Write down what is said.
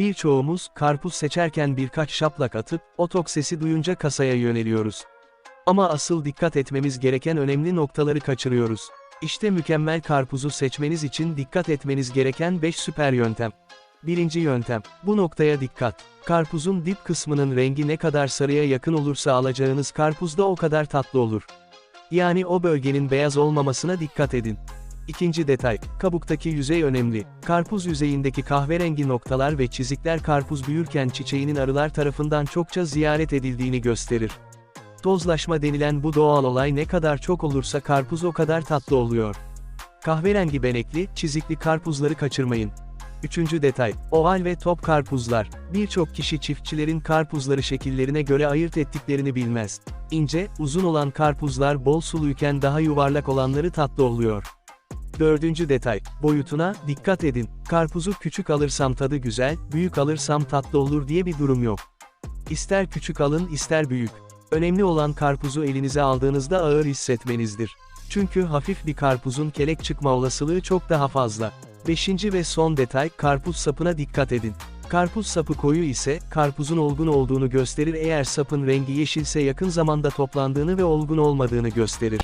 Birçoğumuz, karpuz seçerken birkaç şaplak atıp, o tok sesi duyunca kasaya yöneliyoruz. Ama asıl dikkat etmemiz gereken önemli noktaları kaçırıyoruz. İşte mükemmel karpuzu seçmeniz için dikkat etmeniz gereken 5 süper yöntem. Birinci yöntem, bu noktaya dikkat. Karpuzun dip kısmının rengi ne kadar sarıya yakın olursa alacağınız karpuz da o kadar tatlı olur. Yani o bölgenin beyaz olmamasına dikkat edin. İkinci detay, kabuktaki yüzey önemli. Karpuz yüzeyindeki kahverengi noktalar ve çizikler karpuz büyürken çiçeğinin arılar tarafından çokça ziyaret edildiğini gösterir. Tozlaşma denilen bu doğal olay ne kadar çok olursa karpuz o kadar tatlı oluyor. Kahverengi benekli, çizikli karpuzları kaçırmayın. Üçüncü detay, oval ve top karpuzlar. Birçok kişi çiftçilerin karpuzları şekillerine göre ayırt ettiklerini bilmez. İnce, uzun olan karpuzlar bol suluyken daha yuvarlak olanları tatlı oluyor. Dördüncü detay, boyutuna dikkat edin. Karpuzu küçük alırsam tadı güzel, büyük alırsam tatlı olur diye bir durum yok. İster küçük alın ister büyük. Önemli olan karpuzu elinize aldığınızda ağır hissetmenizdir. Çünkü hafif bir karpuzun kelek çıkma olasılığı çok daha fazla. Beşinci ve son detay, karpuz sapına dikkat edin. Karpuz sapı koyu ise, karpuzun olgun olduğunu gösterir eğer sapın rengi yeşilse yakın zamanda toplandığını ve olgun olmadığını gösterir.